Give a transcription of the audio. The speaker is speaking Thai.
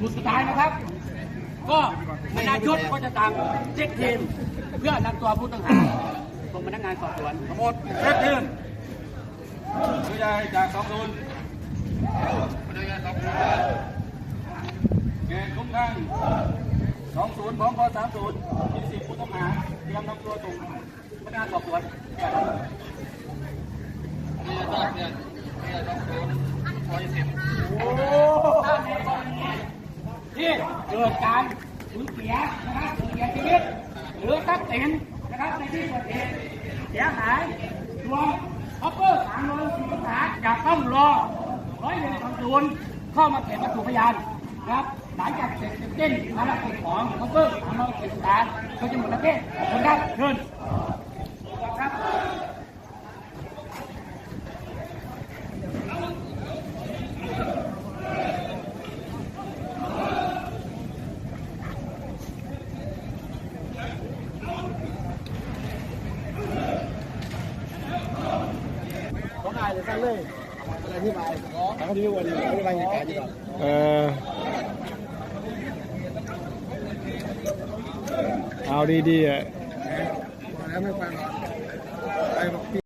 สุดสุดท้ายนะครับ ก็พนักชุดก็จะตามเช็คทีมเพื่อนำตัวผู้ต้องหาส่งพนักงานสอบสวนทั้งหมดเช็คทีมผู้ใหญ่จากสองศูนย์เกณฑ์คุ้มข้างสองศูนย์พร้อมพอสามศูนย์มีสิบผู้ต้องหาเตรียมนำตัวส่งพนักงานสอบสวนที่เเกิดการสูญเสียนะครับสูญเสียชีวิตหรือทรัพย์สินนะครับในที่เกิดเหตุเสียหายรวมออปเปอร์สามร้อยสี่สิบสามจะต้องรอร้อยเวรสองศูนย์เข้ามาเก็บวัตถุพยานนะครับหลังจากเสร็จสิ้นภารกิจของออปเปอร์สามร้อยสี่สิบสามก็จะหมดประเทศขอบคุณครับเชิญ เขาอายเลยสั้นเลยอธิบายเขาที่วันนี้อธิบายเหตุการณ์ดีกว่าเออเอาดีๆอะ แล้วไม่ฟังไปบอก